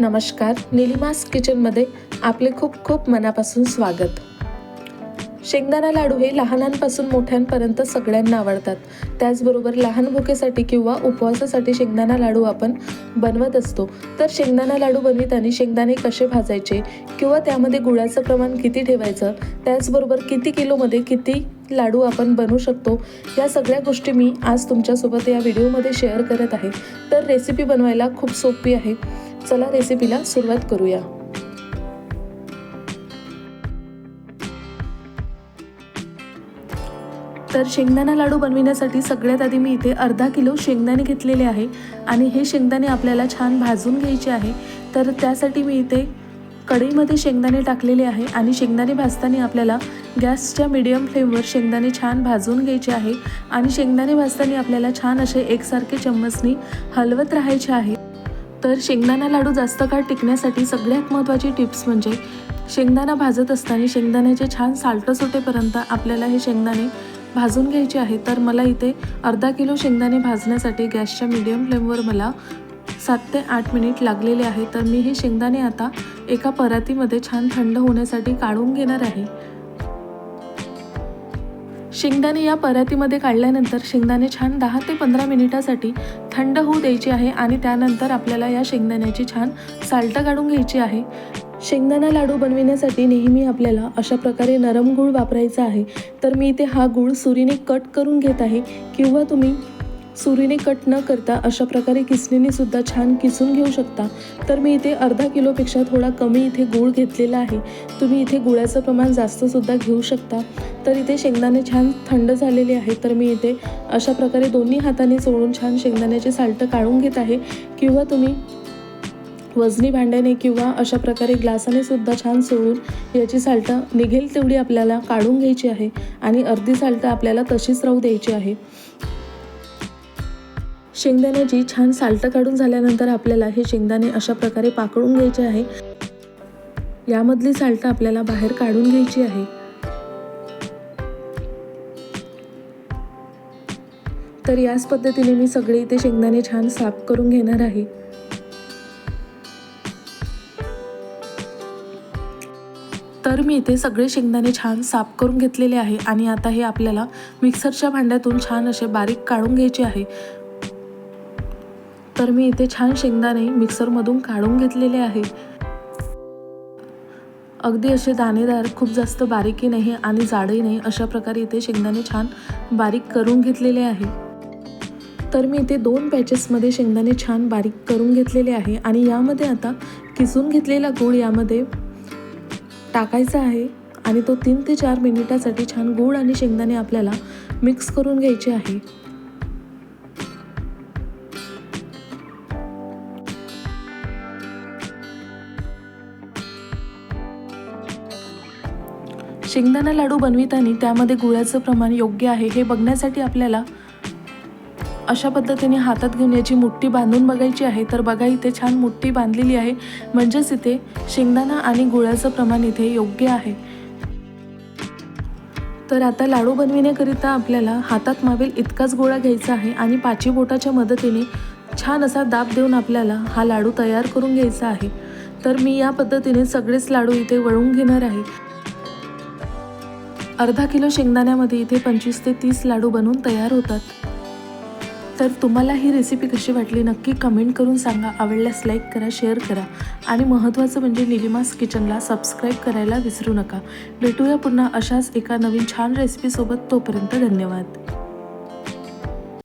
नमस्कार निलिमास किचनमध्ये आपले खूप खूप मनापासून स्वागत. शेंगदाणा लाडू हे लहानांपासून मोठ्यांपर्यंत सगळ्यांना आवडतात. त्याचबरोबर लहान भुकेसाठी किंवा उपवासासाठी शेंगदाणा लाडू आपण बनवत असतो. तर शेंगदाणा लाडू बनविताना शेंगदाणे कसे भाजायचे किंवा त्यामध्ये गुळाचं प्रमाण किती ठेवायचं त्याचबरोबर किती किलोमध्ये किती लाडू आपण बनवू शकतो. या सगळ्या गोष्टी मी आज तुमच्यासोबत या व्हिडिओमध्ये शेअर करत आहे. तर रेसिपी बनवायला खूप सोपी आहे. चला रेसिपीला सुरुवात करूया. तर शेंगदाणा लाडू बनविण्यासाठी सगळ्यात आधी मी इथे अर्धा किलो शेंगदाणे घेतलेले आहे. आणि हे शेंगदाणे आपल्याला छान भाजून घ्यायचे आहे. तर त्यासाठी मी इथे कढईमध्ये शेंगदाणे टाकलेले आहे आणि शेंगदाणे भाजताना आपल्याला गॅसच्या मिडियम फ्लेमवर शेंगदाणे छान भाजून घ्यायचे आहे. आणि शेंगदाणे भाजताना आपल्याला छान असे एकसारखे चम्मचनी हलवत राहायचे आहे. तर शेंगदाणा लाडू जास्त काळ टिकण्यासाठी सगळ्यात महत्त्वाची टिप्स म्हणजे शेंगदाणा भाजत असताना शेंगदाण्याचे छान साल्ट सुटेपर्यंत आपल्याला हे शेंगदाणे भाजून घ्यायचे आहे. तर मला इथे अर्धा किलो शेंगदाणे भाजण्यासाठी गॅसच्या मीडियम फ्लेमवर मला सात ते आठ मिनिट लागलेले आहे तर मी हे शेंगदाणे आता एका परातीमध्ये छान थंड होण्यासाठी काढून घेणार आहे. शेंगदाणे या परातीमध्ये काढल्यानंतर शेंगदाणे छान दहा ते पंधरा मिनिटासाठी थंड होऊ द्यायचे आहे आणि त्यानंतर आपल्याला या शेंगदाण्याची छान साल्ट काढून घ्यायची आहे. शेंगदाणा लाडू बनविण्यासाठी नेहमी आपल्याला अशा प्रकारे नरम गूळ वापरायचा आहे. तर मी इथे हा गूळ सुरीने कट करून घेत आहे. किंवा तुम्ही सुरीने कट न करता अशा प्रकारे किसणीने सुद्धा छान किसून घेऊ शकता. तर मी इथे अर्धा किलोपेक्षा थोडा कमी इथे गूळ घेतलेला आहे. तुम्ही इथे गुळाचं प्रमाण जास्तसुद्धा घेऊ शकता. तर इथे शेंगदाणे छान थंड झालेले आहे तर मी इथे अशा प्रकारे दोन्ही हाताने चोळून छान शेंगदाण्याचे साल्ट काढून घेत आहे. किंवा तुम्ही वजनी भांड्याने किंवा अशा प्रकारे ग्लासाने सुद्धा छान सोळून याची साल्ट निघेल तेवढी आपल्याला काढून घ्यायची आहे. आणि अर्धी साल्ट आपल्याला तशीच राहू द्यायची आहे. शेंगदाण्याची छान साल्टं काढून झाल्यानंतर आपल्याला हे शेंगदाणे अशा प्रकारे पाकळून घ्यायचे आहे. यामधली साल्ट आपल्याला बाहेर काढून घ्यायची आहे. तर याच पद्धतीने मी सगळे इथे शेंगदाणे छान साफ करून घेणार आहे. तर मी इथे सगळे शेंगदाणे छान साफ करून घेतलेले आहे आणि आता हे आपल्याला मिक्सरच्या भांड्यातून छान असे बारीक काढून घ्यायचे आहे. तर मी इथे छान शेंगदाणे मिक्सरमधून काढून घेतलेले आहे. अगदी असे दाणेदार खूप जास्त बारीकही नाही आणि जाडही नाही अशा प्रकारे इथे शेंगदाणे छान बारीक करून घेतलेले आहे. तर मी इथे दोन पॅचेसमध्ये शेंगदाणे छान बारीक करून घेतलेले आहे आणि यामध्ये आता किसून घेतलेला गूळ यामध्ये टाकायचा आहे आणि तो तीन ते चार मिनिटासाठी छान गूळ आणि शेंगदाणे आपल्याला मिक्स करून घ्यायचे आहे. शेंगदाणा लाडू बनविताना त्यामध्ये गुळाचं प्रमाण योग्य आहे हे बघण्यासाठी आपल्याला अशा पद्धतीने हातात घेऊन याची मुठ्ठी बांधून बघायची आहे. तर बघा इथे छान मुठ्ठी बांधलेली आहे. म्हणजेच इथे शेंगदाणा आणि गुळाचं प्रमाण इथे योग्य आहे. तर आता लाडू बनविण्याकरिता आपल्याला हातात मावेल इतकाच गोळा घ्यायचा आहे आणि पाची बोटाच्या मदतीने छान असा दाब देऊन आपल्याला हा लाडू तयार करून घ्यायचा आहे. तर मी या पद्धतीने सगळेच लाडू इथे वळून घेणार आहे. अर्धा किलो शेंगदाण्यामध्ये इथे पंचवीस ते तीस लाडू बनवून तयार होतात. तर तुम्हाला ही रेसिपी कशी वाटली नक्की कमेंट करून सांगा. आवडल्यास लाईक करा शेअर करा. आणि महत्त्वाचं म्हणजे निलिमास किचनला सबस्क्राईब करायला विसरू नका. भेटूया पुन्हा अशाच एका नवीन छान रेसिपीसोबत तोपर्यंत धन्यवाद.